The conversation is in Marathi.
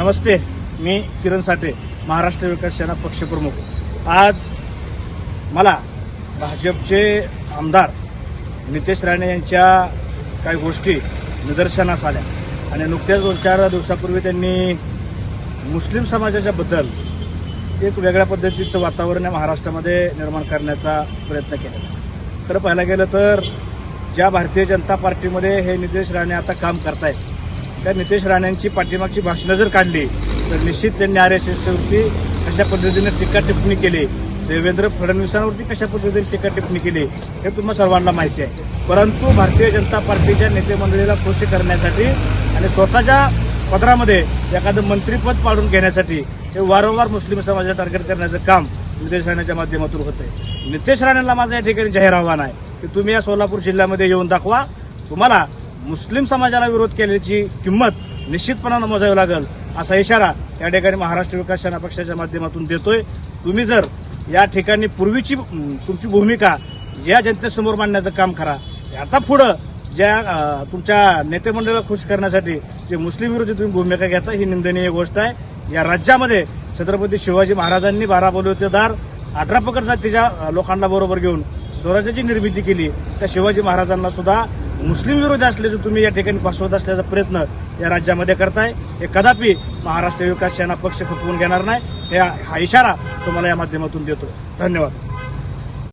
नमस्ते मी किरण साठे महाराष्ट्र विकास सेना पक्षप्रमुख. आज मला भाजपचे आमदार नितेश राणे यांच्या काही गोष्टी निदर्शनास आल्या. आणि नुकत्याच दोन चार दिवसापूर्वी त्यांनी मुस्लिम समाजाच्या बद्दल एक वेगळ्या पद्धतीचं वातावरण या महाराष्ट्रामध्ये निर्माण करण्याचा प्रयत्न केला. खरं पाहायला गेलं तर ज्या भारतीय जनता पार्टीमध्ये हे नितेश राणे आता काम करतायत त्या नितेश राणेंची पाठीमागची भाषणं जर काढली तर निश्चित त्यांनी आर एस एसवरती कशा पद्धतीने टीका टिप्पणी केली देवेंद्र फडणवीसांवरती कशा पद्धतीने टीका टिप्पणी केली हे तुम्हाला सर्वांना माहिती आहे. परंतु भारतीय जनता पार्टीच्या नेतेमंडळीला खुशी करण्यासाठी आणि स्वतःच्या पदरामध्ये एखादं मंत्रीपद पाडून घेण्यासाठी हे वारंवार मुस्लिम समाजाला टार्गेट करण्याचं काम नितेश राणेच्या माध्यमातून होतंय. नितेश राणेंना माझं या ठिकाणी जाहीर आव्हान आहे की तुम्ही या सोलापूर जिल्ह्यामध्ये येऊन दाखवा तुम्हाला मुस्लिम समाजाला विरोध केल्याची किंमत निश्चितपणानं मोजावी लागेल असा इशारा या ठिकाणी महाराष्ट्र विकास सेना पक्षाच्या माध्यमातून देतोय. तुम्ही जर या ठिकाणी पूर्वीची तुमची भूमिका या जनतेसमोर मांडण्याचं काम करा. आता पुढं ज्या तुमच्या नेतेमंडळाला खुश करण्यासाठी जे मुस्लिम विरोधी तुम्ही भूमिका घेता ही निंदनीय गोष्ट आहे. या राज्यामध्ये छत्रपती शिवाजी महाराजांनी बारा बलुतेदार अठरा पकड जातीच्या लोकांना बरोबर घेऊन स्वराज्याची निर्मिती केली. त्या शिवाजी महाराजांना सुद्धा मुस्लिम विरोधी असल्याचं तुम्ही या ठिकाणी फसवत असल्याचा प्रयत्न या राज्यामध्ये करताय. हे कदापि महाराष्ट्र विकास सेना पक्ष खपवून घेणार नाही. हा इशारा तुम्हाला या माध्यमातून देतो. धन्यवाद.